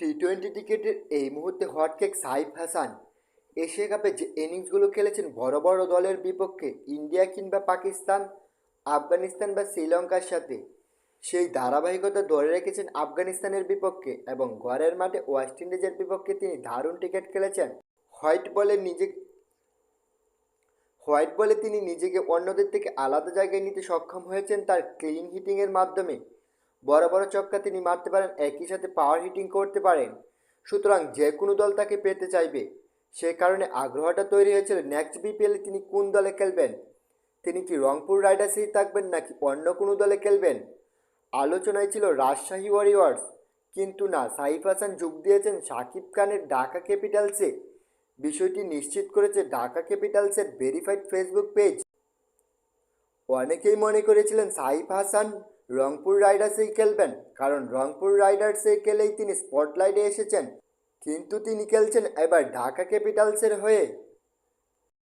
T twenty ক্রিকেটের এই মুহূর্তে হটকেক সাইফ হাসান। এশিয়া কাপে যে ইনিংসগুলো খেলেছেন বড় বড় দলের বিপক্ষে, ইন্ডিয়া কিংবা পাকিস্তান, আফগানিস্তান বা শ্রীলঙ্কার সাথে। সেই ধারাবাহিকতা ধরে রেখেছেন আফগানিস্তানের বিপক্ষে এবং ঘরের মাঠে ওয়েস্ট ইন্ডিজের বিপক্ষে তিনি দারুণ ক্রিকেট খেলেছেন। হোয়াইট বলে নিজে হোয়াইট বলে তিনি নিজেকে অন্যদের থেকে আলাদা জায়গায় নিতে সক্ষম হয়েছেন তার ক্লিন হিটিংয়ের মাধ্যমে। বড় বড় চক্কা তিনি মারতে পারেন, একই সাথে পাওয়ার হিটিং করতে পারেন। সুতরাং যে কোনো দল তাকে পেতে চাইবে। সে কারণে আগ্রহটা তৈরি হয়েছিল নেক্সট বিপিএলে তিনি কোন দলে খেলবেন? তিনি কি রংপুর রাইডার্সেই থাকবেন নাকি অন্য কোনো দলে খেলবেন? আলোচনায় ছিল রাজশাহী ওয়ারিয়র্স কিন্তু না, সাইফ হাসান যোগ দিয়েছেন সাকিব খানের ঢাকা ক্যাপিটালসে বিষয়টি নিশ্চিত করেছে ঢাকা ক্যাপিটালসের ভেরিফাইড ফেসবুক পেজ অনেকেই মনে করেছিলেন সাইফ হাসান রংপুর রাইডার্সেই খেলবেন, কারণ রংপুর রাইডার্সে খেলেই তিনি স্পটলাইটে এসেছেন। কিন্তু তিনি খেলছেন এবার ঢাকা ক্যাপিটালসের হয়ে।